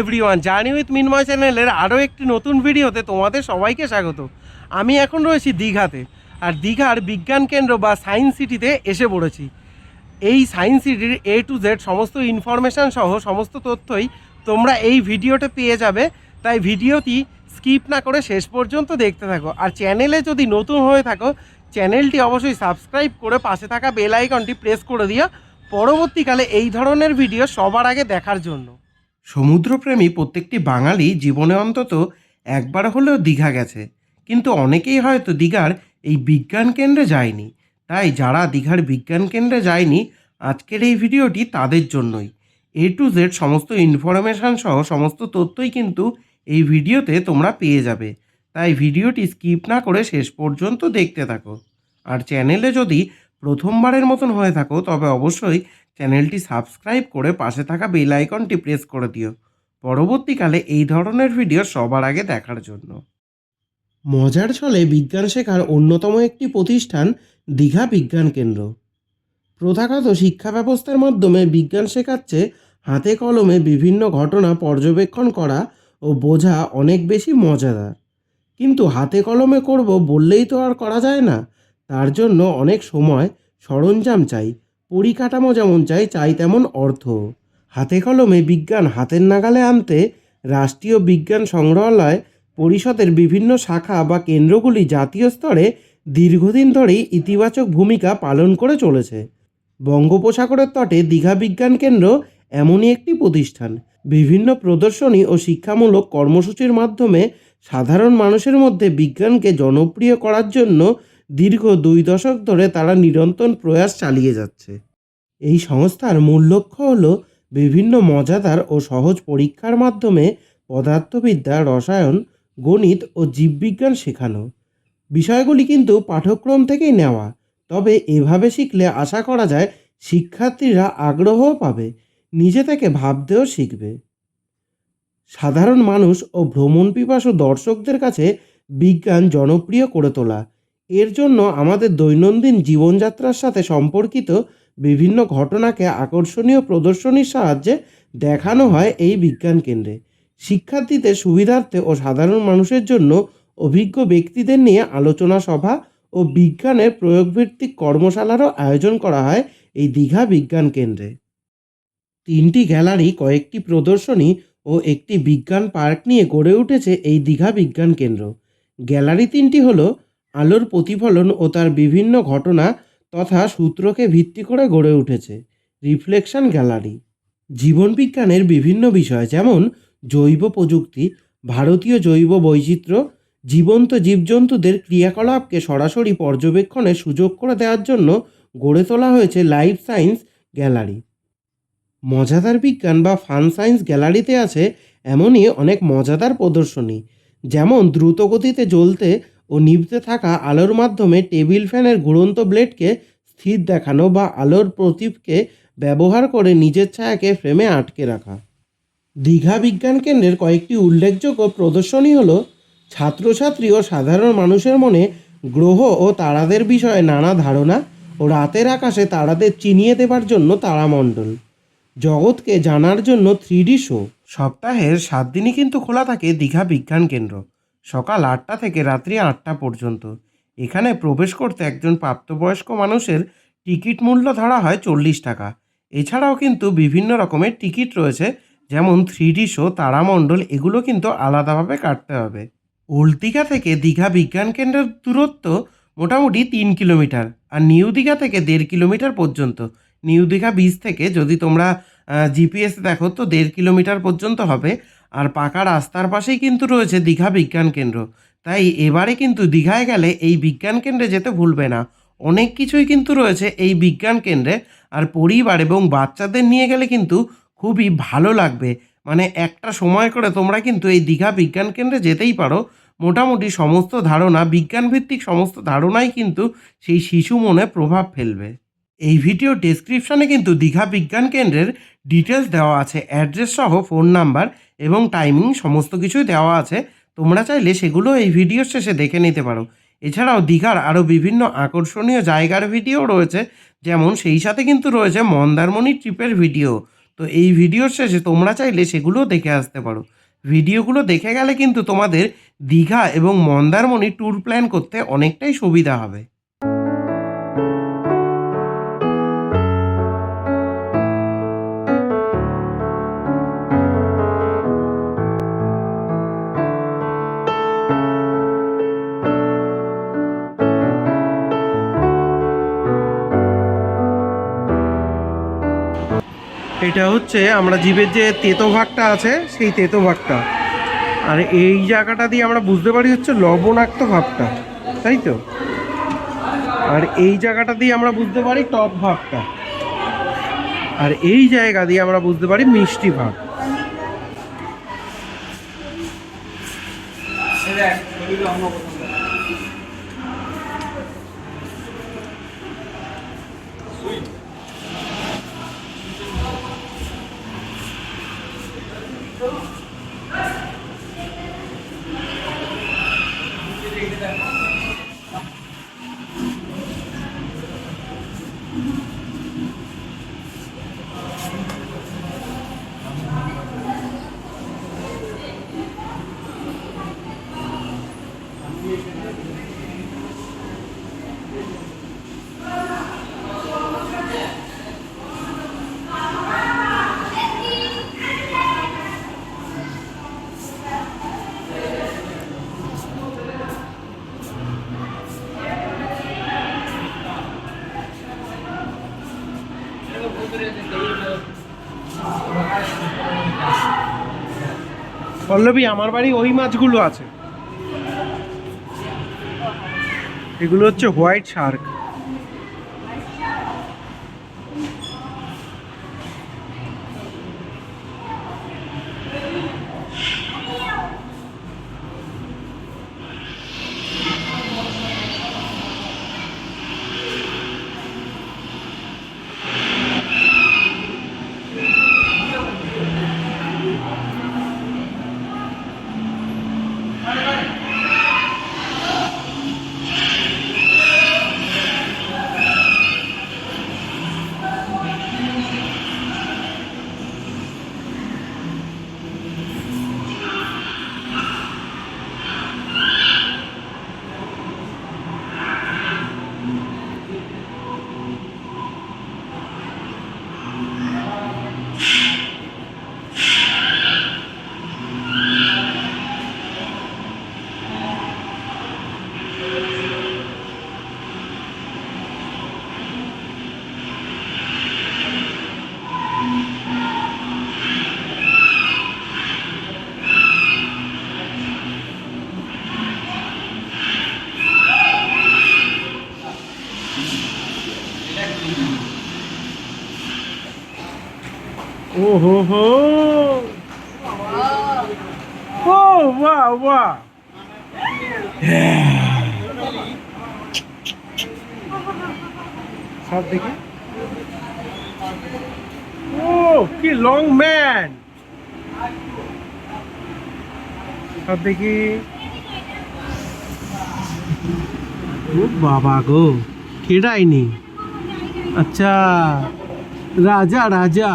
Everyone journey with মিনময় চ্যানেলের আরও একটি নতুন ভিডিওতে তোমাদের সবাইকে স্বাগত। আমি এখন রয়েছি দীঘাতে। আর দীঘার বিজ্ঞান কেন্দ্র বা সায়েন্স সিটিতে এসে পড়েছি। এই সায়েন্স সিটির এ টু জেড সমস্ত ইনফরমেশান সহ সমস্ত তথ্যই তোমরা এই ভিডিওতে পেয়ে যাবে। তাই ভিডিওটি স্কিপ না করে শেষ পর্যন্ত দেখতে থাকো। আর চ্যানেলে যদি নতুন হয়ে থাকো চ্যানেলটি অবশ্যই সাবস্ক্রাইব করে পাশে থাকা বেল আইকনটি প্রেস করে দিও। পরবর্তীকালে এই ধরনের ভিডিও সবার আগে দেখার জন্য। সমুদ্রপ্রেমী প্রত্যেকটি বাঙালি জীবনে অন্তত একবার হলেও দীঘা গেছে। কিন্তু অনেকেই হয়তো দীঘার এই বিজ্ঞান কেন্দ্রে যায়নি। তাই যারা দীঘার বিজ্ঞান কেন্দ্রে যায়নি, আজকের এই ভিডিওটি তাদের জন্যই। এ টু জেড সমস্ত ইনফরমেশান সহ সমস্ত তথ্যই কিন্তু এই ভিডিওতে তোমরা পেয়ে যাবে। তাই ভিডিওটি স্কিপ না করে শেষ পর্যন্ত দেখতে থাকো। আর চ্যানেলে যদি প্রথমবারের মতন হয়ে থাকো, তবে অবশ্যই চ্যানেলটি সাবস্ক্রাইব করে পাশে থাকা বেল আইকনটি প্রেস করে দিও। পরবর্তীকালে এই ধরনের ভিডিও সবার আগে দেখার জন্য। মজার ছলে বিজ্ঞান শেখার অন্যতম একটি প্রতিষ্ঠান দীঘা বিজ্ঞান কেন্দ্র। প্রথাগত শিক্ষা ব্যবস্থার মাধ্যমে বিজ্ঞান শেখাচ্ছে হাতে কলমে বিভিন্ন ঘটনা পর্যবেক্ষণ করা ও বোঝা অনেক বেশি মজাদার। কিন্তু হাতে কলমে করব বললেই তো আর করা যায় না। তার জন্য অনেক সময় সরঞ্জাম চাই, পরিকাঠামো যেমন চাই চাই তেমন অর্থ। হাতে কলমে বিজ্ঞান হাতের নাগালে আনতে রাষ্ট্রীয় বিজ্ঞান সংগ্রহালয় পরিষদের বিভিন্ন শাখা বা কেন্দ্রগুলি জাতীয় স্তরে দীর্ঘদিন ধরেই ইতিবাচক ভূমিকা পালন করে চলেছে। বঙ্গোপসাগরের তটে দীঘা বিজ্ঞান কেন্দ্র এমনই একটি প্রতিষ্ঠান। বিভিন্ন প্রদর্শনী ও শিক্ষামূলক কর্মসূচির মাধ্যমে সাধারণ মানুষের মধ্যে বিজ্ঞানকে জনপ্রিয় করার জন্য দীর্ঘ দুই দশক ধরে তারা নিরন্তর প্রয়াস চালিয়ে যাচ্ছে। এই সংস্থার মূল লক্ষ্য হল বিভিন্ন মজাদার ও সহজ পরীক্ষার মাধ্যমে পদার্থবিদ্যা, রসায়ন গণিত ও জীববিজ্ঞান শেখানো। বিষয়গুলি কিন্তু পাঠ্যক্রম থেকেই নেওয়া। তবে এভাবে শিখলে আশা করা যায় শিক্ষার্থীরা আগ্রহও পাবে, নিজে থেকে ভাবতেও শিখবে। সাধারণ মানুষ ও ভ্রমণ পিপাসু দর্শকদের কাছে বিজ্ঞান জনপ্রিয় করে তোলা। এর জন্য আমাদের দৈনন্দিন জীবনযাত্রার সাথে সম্পর্কিত বিভিন্ন ঘটনাকে আকর্ষণীয় প্রদর্শনীর সাহায্যে দেখানো হয় এই বিজ্ঞান কেন্দ্রে। শিক্ষার্থীদের সুবিধার্থে ও সাধারণ মানুষের জন্য অভিজ্ঞ ব্যক্তিদের নিয়ে আলোচনা সভা ও বিজ্ঞানের প্রয়োগভিত্তিক কর্মশালারও আয়োজন করা হয় এই দীঘা বিজ্ঞান কেন্দ্রে। তিনটি গ্যালারি, কয়েকটি প্রদর্শনী ও একটি বিজ্ঞান পার্ক নিয়ে গড়ে উঠেছে এই দীঘা বিজ্ঞান কেন্দ্র। গ্যালারি তিনটি হল আলোর প্রতিফলন ও তার বিভিন্ন ঘটনা তথা সূত্রকে ভিত্তি করে গড়ে উঠেছে। Reflection gallery. জীবনবিজ্ঞানের বিভিন্ন বিষয় যেমন জৈব প্রযুক্তি, ভারতীয় জৈব বৈচিত্র্য, জীবন্ত জীবজন্তুদের ক্রিয়াকলাপকে সরাসরি পর্যবেক্ষণের সুযোগ করে দেওয়ার জন্য গড়ে তোলা হয়েছে লাইফ সায়েন্স গ্যালারি। মজাদার বিজ্ঞান বা ফান সায়েন্স গ্যালারিতে আছে এমনই অনেক মজাদার প্রদর্শনী, যেমন দ্রুত গতিতে জ্বলতে ও নিভতে থাকা আলোর মাধ্যমে টেবিল ফ্যানের ঘুরন্ত ব্লেডকে স্থির দেখানো বা আলোর প্রতীপকে ব্যবহার করে নিজের ছায়াকে ফ্রেমে আটকে রাখা। দীঘা বিজ্ঞান কেন্দ্রের কয়েকটি উল্লেখযোগ্য প্রদর্শনী হল, ছাত্রছাত্রী ও সাধারণ মানুষের মনে গ্রহ ও তারাদের বিষয়ে নানা ধারণা ও রাতের আকাশে তারাদের চিনিয়ে দেবার জন্য তারামণ্ডল। জগৎকে জানার জন্য থ্রি শো সপ্তাহের সাত দিনই কিন্তু খোলা থাকে দীঘা বিজ্ঞান কেন্দ্র। সকাল আটটা থেকে রাত্রি আটটা পর্যন্ত। এখানে প্রবেশ করতে একজন প্রাপ্তবয়স্ক মানুষের টিকিট মূল্য ধরা হয় চল্লিশ টাকা। এছাড়াও কিন্তু বিভিন্ন রকমের টিকিট রয়েছে যেমন থ্রি ডি শো, তারামণ্ডল, এগুলো কিন্তু আলাদাভাবে কাটতে হবে। ওল্ড থেকে দীঘা বিজ্ঞান কেন্দ্রের দূরত্ব মোটামুটি তিন কিলোমিটার আর নিউ দীঘা থেকে দেড় কিলোমিটার পর্যন্ত। নিউ দীঘা বীচ থেকে যদি তোমরা জিপিএস দেখো তো দেড় কিলোমিটার পর্যন্ত হবে আর পাকা রাস্তার পাশেই কিন্তু রয়েছে দীঘা বিজ্ঞান কেন্দ্র। তাই এবারে কিন্তু দীঘায় গেলে এই বিজ্ঞান কেন্দ্রে যেতে ভুলবে না। অনেক কিছুই কিন্তু রয়েছে এই বিজ্ঞান কেন্দ্রে আর পরিবার এবং বাচ্চাদের নিয়ে গেলে কিন্তু খুবই ভালো লাগবে। মানে একটা সময় করে তোমরা কিন্তু এই দীঘা বিজ্ঞান কেন্দ্রে যেতেই পারো। মোটামুটি সমস্ত ধারণা, বিজ্ঞানভিত্তিক সমস্ত ধারণাই কিন্তু সেই শিশু মনে প্রভাব ফেলবে। এই ভিডিও ডেসক্রিপশনে কিন্তু দীঘা বিজ্ঞান কেন্দ্রের ডিটেলস দেওয়া আছে অ্যাড্রেস সহ ফোন নাম্বার এবং টাইমিং সমস্ত কিছুই দেওয়া আছে। তোমরা চাইলে সেগুলো এই ভিডিওর শেষে দেখে নিতে পারো। এছাড়াও দীঘার আরও বিভিন্ন আকর্ষণীয় জায়গার ভিডিও রয়েছে। যেমন সেই সাথে কিন্তু রয়েছে মন্দারমণি ট্রিপের ভিডিও তো এই ভিডিওর শেষে তোমরা চাইলে সেগুলোও দেখে আসতে পারো। ভিডিওগুলো দেখে গেলে কিন্তু তোমাদের দীঘা এবং মন্দারমণি ট্যুর প্ল্যান করতে অনেকটাই সুবিধা হবে। এটা হচ্ছে আমরা জীবের যে তেতো ভাগটা আছে, সেই তেতো ভাগটা। আর এই জায়গাটা দিয়ে আমরা বুঝতে পারি হচ্ছে লবণাক্ত ভাবটা, তাই তো? আর এই জায়গাটা দিয়ে আমরা বুঝতে পারি টপ ভাবটা। আর এই জায়গা দিয়ে আমরা বুঝতে পারি মিষ্টি ভাব। পল্লবী আমার বাড়ি ওই মাছগুলো আছে। এগুলো হচ্ছে হোয়াইট শার্ক। ও হো হো ও বাহ বাহ সব দেখি ও কি লং ম্যান সব দেখি ও বাবা গো খেড়াইনি আচ্ছা রাজা রাজা।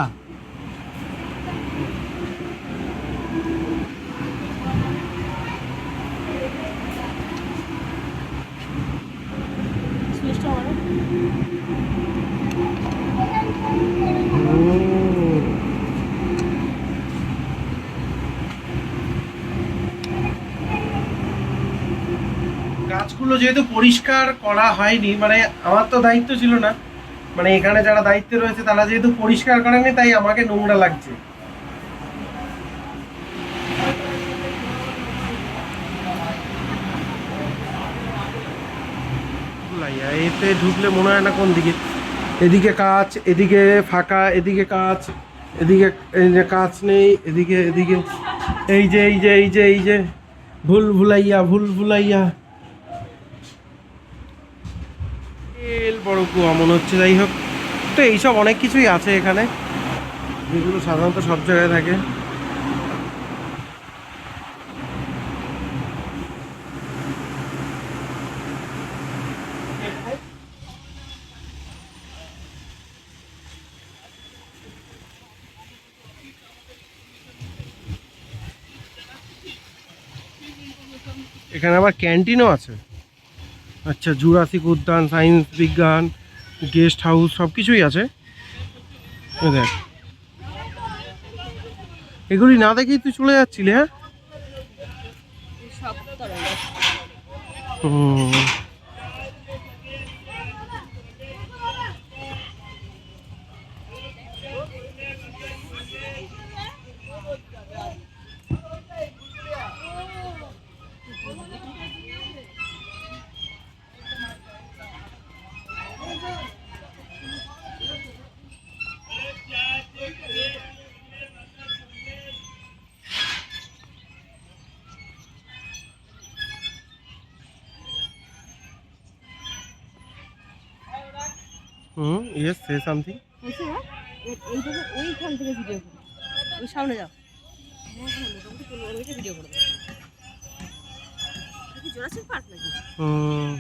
গাছগুলো যেহেতু পরিষ্কার করা হয়নি মানে আমার তো দায়িত্ব ছিল না। মানে এখানে যারা দায়িত্বে রয়েছে তারা যেহেতু পরিষ্কার করেনি তাই আমাকে নোংরা লাগছে। এতে ঢুকলে মনে হয় না কোন দিকে? এদিকে কাজ এদিকে ফাঁকা এদিকে কাজ এদিকে এই যে কাজ নেই এদিকে এদিকে এই যে এই যে এই যে এই যে। ভুল ভুলাইয়া ভুল ভুলাইয়া। কুয়া মনে হচ্ছে, যাই হোক। তো এইসব অনেক কিছুই আছে এখানে। যেগুলো সাধারণত সব জায়গায় থাকে। এখানে আবার ক্যান্টিনও আছে। আচ্ছা জুরাসিক উদ্যান সায়েন্স বিজ্ঞান গেস্ট হাউস সব কিছুই আছে দেখ। এগুলি না দেখেই তুই চলে যাচ্ছিলি হ্যাঁ? হুম। হুম ইয়েস সে সামথিং হয়েছে না এইভাবে ওইখান থেকে ভিডিও করো। ওই সামনে যাও। হ্যাঁ হ্যাঁ মোটামুটি পনেরো মিনিটে ভিডিও করে। দেবো কি জোড়াসিক পার্ক নাকি? হুম।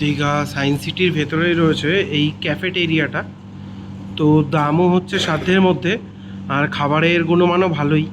দীঘা সায়েন্স সিটির ভেতরেই রয়েছে এই ক্যাফেটেরিয়াটা তো দামও হচ্ছে সাধ্যের মধ্যে আর খাবারের গুণমানও ভালোই।